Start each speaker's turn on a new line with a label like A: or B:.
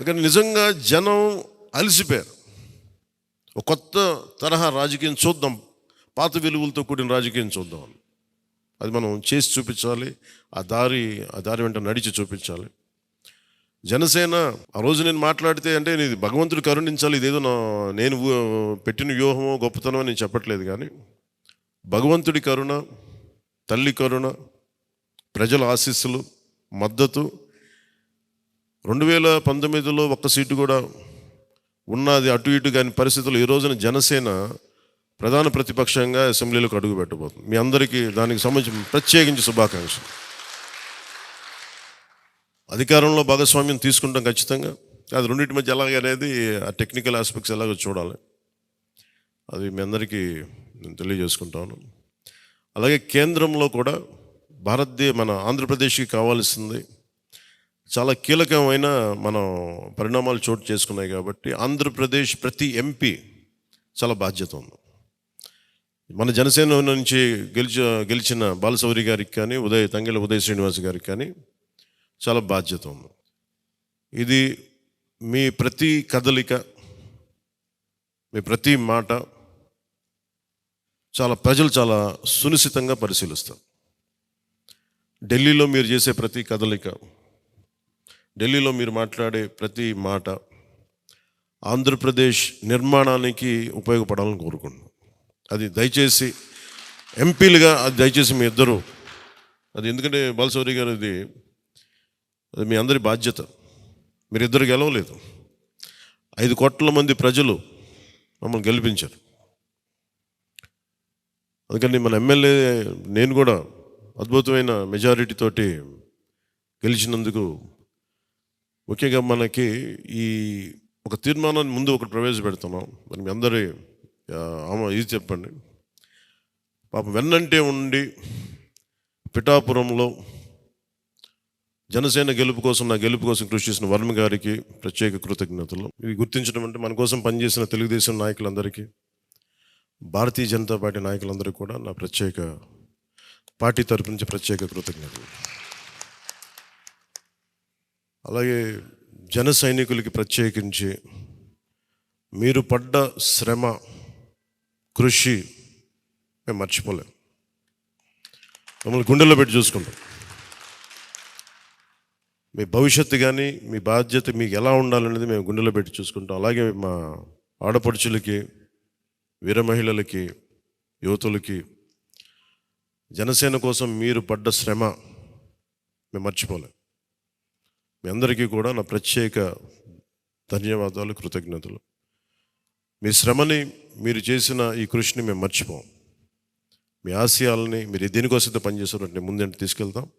A: కానీ నిజంగా జనం అలసిపోయారు. ఒక కొత్త తరహా రాజకీయం చూద్దాం. పాత విలువలతో కూడిన రాజకీయం చూద్దాం. అది మనం చేసి చూపించాలి. ఆ దారి ఆ దారి వెంట నడిచి చూపించాలి. జనసేన ఆ రోజు నేను మాట్లాడితే అంటే ఇది భగవంతుడు కరుణించాలి ఇదేదో నా నేను పెట్టిన వ్యూహమో గొప్పతనమో నేను చెప్పట్లేదు కానీ భగవంతుడి కరుణ తల్లి కరుణ ప్రజల ఆశీస్సులు మద్దతు రెండు వేల పంతొమ్మిదిలో ఒక్క సీటు కూడా ఉన్నది అటు ఇటు కాని పరిస్థితులు ఈ రోజున జనసేన ప్రధాన ప్రతిపక్షంగా అసెంబ్లీలోకి అడుగు పెట్టబోతుంది. మీ అందరికీ దానికి సంబంధించి ప్రత్యేకించి శుభాకాంక్షలు. అధికారంలో భాగస్వామ్యం తీసుకుంటాం ఖచ్చితంగా. అది రెండింటి మధ్య ఎలాగ అనేది ఆ టెక్నికల్ ఆస్పెక్ట్స్ ఎలాగో చూడాలి. అది మీ అందరికీ నేను తెలియజేసుకుంటాను అలాగే కేంద్రంలో కూడా భారతదేశ మన ఆంధ్రప్రదేశ్కి కావాల్సింది చాలా కీలకమైన మనం పరిణామాలు చోటు చేసుకున్నాయి కాబట్టి ఆంధ్రప్రదేశ్ ప్రతి ఎంపీ చాలా బాధ్యత ఉంది. మన జనసేన నుంచి గెలిచి గెలిచిన బాలసౌరి గారికి కానీ ఉదయ తంగెల ఉదయ శ్రీనివాస్ గారికి కానీ చాలా బాధ్యత ఉంది. ఇది మీ ప్రతి కదలిక మీ ప్రతి మాట చాలా ప్రజలు చాలా సునిశ్చితంగా పరిశీలిస్తారు. ఢిల్లీలో మీరు చేసే ప్రతి కదలిక ఢిల్లీలో మీరు మాట్లాడే ప్రతి మాట ఆంధ్రప్రదేశ్ నిర్మాణానికి ఉపయోగపడాలని కోరుకుంటున్నాను అది దయచేసి ఎంపీలుగా అది దయచేసి మీ ఇద్దరు అది ఎందుకంటే బాలసౌరి గారు ఇది అది మీ అందరి బాధ్యత. మీరిద్దరు గెలవలేదు. ఐదు కోట్ల మంది ప్రజలు మమ్మల్ని గెలిపించారు. అందుకని మన ఎమ్మెల్యే నేను కూడా అద్భుతమైన మెజారిటీ తోటి గెలిచినందుకు ముఖ్యంగా మనకి ఈ ఒక తీర్మానాన్ని ముందు ఒకటి ప్రవేశపెడుతున్నాం. మరి మీ అందరి ఆ, ఇది చెప్పండి. పాపం వెన్నంటే ఉండి పిఠాపురంలో జనసేన గెలుపు కోసం నా గెలుపు కోసం కృషి చేసిన వర్మ గారికి ప్రత్యేక కృతజ్ఞతలు. ఇవి గుర్తించడం అంటే మన కోసం పనిచేసిన తెలుగుదేశం నాయకులందరికీ భారతీయ జనతా పార్టీ నాయకులందరికీ కూడా నా ప్రత్యేక పార్టీ తరపు నుంచి ప్రత్యేక కృతజ్ఞతలు. అలాగే జన సైనికులకి ప్రత్యేకించి మీరు పడ్డ శ్రమ కృషి మేము మర్చిపోలేం. మమ్మల్ని గుండెల్లో పెట్టి చూసుకుంటాం. మీ భవిష్యత్తు కానీ మీ బాధ్యత మీకు ఎలా ఉండాలనేది మేము గుండెలో పెట్టి చూసుకుంటాం. అలాగే మా ఆడపడుచులకి వీర మహిళలకి యువతులకి జనసేన కోసం మీరు పడ్డ శ్రమ మేము మర్చిపోలేం. మీ అందరికీ కూడా నా ప్రత్యేక ధన్యవాదాలు కృతజ్ఞతలు. మీ శ్రమని మీరు చేసిన ఈ కృషిని మేము మర్చిపోం. మీ ఆశయాలని మీరు దేనికోసం పనిచేస్తారంటే ముందంటే తీసుకెళ్తాం.